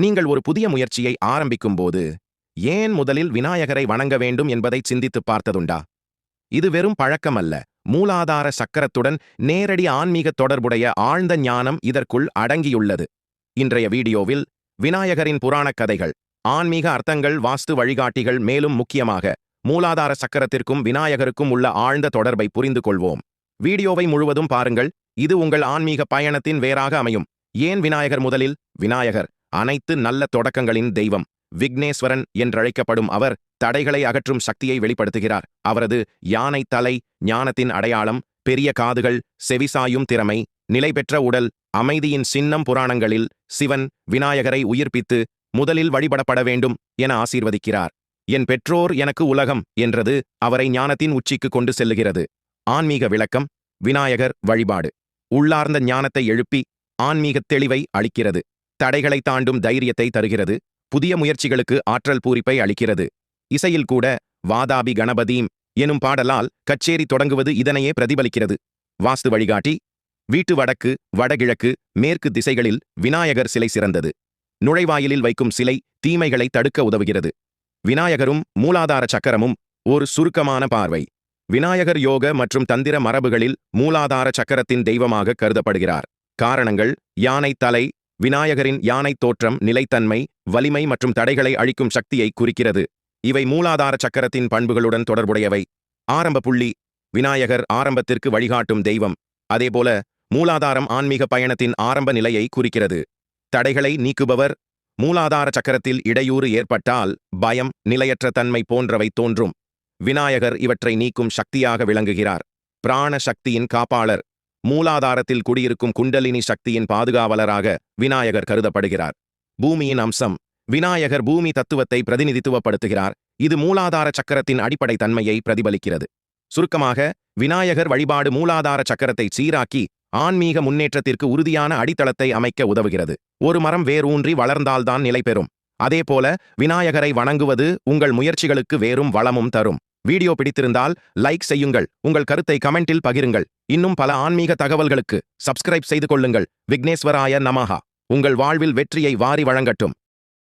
நீங்கள் ஒரு புதிய முயற்சியை ஆரம்பிக்கும் போது ஏன் முதலில் விநாயகரை வணங்க வேண்டும் என்பதை சிந்தித்துப் பார்த்ததுண்டா? இது வெறும் பழக்கமல்ல. மூலாதார சக்கரத்துடன் நேரடி ஆன்மீக தொடர்புடைய ஆழ்ந்த ஞானம் இதற்குள் அடங்கியுள்ளது. இன்றைய வீடியோவில் விநாயகரின் புராணக் கதைகள் ஆன்மீக அர்த்தங்கள் வாஸ்து வழிகாட்டிகள் மேலும் முக்கியமாக மூலாதார சக்கரத்திற்கும் விநாயகருக்கும் உள்ள ஆழ்ந்த தொடர்பை புரிந்து கொள்வோம். வீடியோவை முழுவதும் பாருங்கள். இது உங்கள் ஆன்மீக பயணத்தின் வேறாக அமையும். ஏன் விநாயகர் முதலில்? விநாயகர் அனைத்து நல்ல தொடக்கங்களின் தெய்வம் விக்னேஸ்வரன் என்றழைக்கப்படும் அவர் தடைகளை அகற்றும் சக்தியை வெளிப்படுத்துகிறார். அவரது யானை தலை ஞானத்தின் அடையாளம் பெரிய காதுகள் செவிசாயும் திறமை நிலைபெற்ற உடல் அமைதியின் சின்னம் புராணங்களில் சிவன் விநாயகரை உயிர்ப்பித்து முதலில் வழிபடப்பட வேண்டும் என ஆசீர்வதிக்கிறார். என் பெற்றோர் எனக்கு உலகம் என்றது அவரை ஞானத்தின் உச்சிக்கு கொண்டு செல்லுகிறது. ஆன்மீக விளக்கம் விநாயகர் வழிபாடு. உள்ளார்ந்த ஞானத்தை எழுப்பி ஆன்மீகத் தெளிவை அளிக்கிறது. தடைகளை தாண்டும் தைரியத்தை தருகிறது புதிய முயற்சிகளுக்கு ஆற்றல் பூரிப்பை அளிக்கிறது. இசையில் கூட வாதாபி கணபதீம் எனும் பாடலால் கச்சேரி தொடங்குவது இதனையே பிரதிபலிக்கிறது. வாஸ்து வழிகாட்டி வீட்டு வடக்கு வடகிழக்கு மேற்கு திசைகளில் விநாயகர் சிலை சிறந்தது. நுழைவாயிலில் வைக்கும் சிலை தீமைகளை தடுக்க உதவுகிறது. விநாயகரும் மூலாதார சக்கரமும் ஒரு சுருக்கமான பார்வை. விநாயகர் யோக மற்றும் தந்திர மரபுகளில் மூலாதார சக்கரத்தின் தெய்வமாக கருதப்படுகிறார். காரணங்கள் யானை தலை விநாயகரின் யானை தோற்றம் நிலைத்தன்மை வலிமை மற்றும் தடைகளை அழிக்கும் சக்தியை குறிக்கிறது. இவை மூலாதார சக்கரத்தின் பண்புகளுடன் தொடர்புடையவை. ஆரம்ப புள்ளி விநாயகர் ஆரம்பத்திற்கு வழிகாட்டும் தெய்வம். அதேபோல மூலாதாரம் ஆன்மீக பயணத்தின் ஆரம்ப நிலையை குறிக்கிறது. தடைகளை நீக்குபவர் மூலாதார சக்கரத்தில் இடையூறு ஏற்பட்டால் பயம் நிலையற்ற தன்மை போன்றவை தோன்றும். விநாயகர் இவற்றை நீக்கும் சக்தியாக விளங்குகிறார். பிராண சக்தியின் காப்பாளர் மூலாதாரத்தில் குடியிருக்கும் குண்டலினி சக்தியின் பாதுகாவலராக விநாயகர் கருதப்படுகிறார். பூமியின் அம்சம் விநாயகர் பூமி தத்துவத்தை பிரதிநிதித்துவப்படுத்துகிறார். இது மூலாதார சக்கரத்தின் அடிப்படை தன்மையை பிரதிபலிக்கிறது. சுருக்கமாக விநாயகர் வழிபாடு மூலாதார சக்கரத்தை சீராக்கி ஆன்மீக முன்னேற்றத்திற்கு உறுதியான அடித்தளத்தை அமைக்க உதவுகிறது. ஒரு மரம் வேரூன்றி வளர்ந்தால்தான் நிலை பெறும் அதேபோல விநாயகரை வணங்குவது உங்கள் முயற்சிகளுக்கு வேறும் வளமும் தரும். வீடியோ பிடித்திருந்தால் லைக் செய்யுங்கள். உங்கள் கருத்தை கமெண்டில் பகிருங்கள். இன்னும் பல ஆன்மீக தகவல்களுக்கு சப்ஸ்கிரைப் செய்து கொள்ளுங்கள். விக்னேஸ்வராய நமஹா. உங்கள் வாழ்வில் வெற்றியை வாரி வழங்கட்டும்.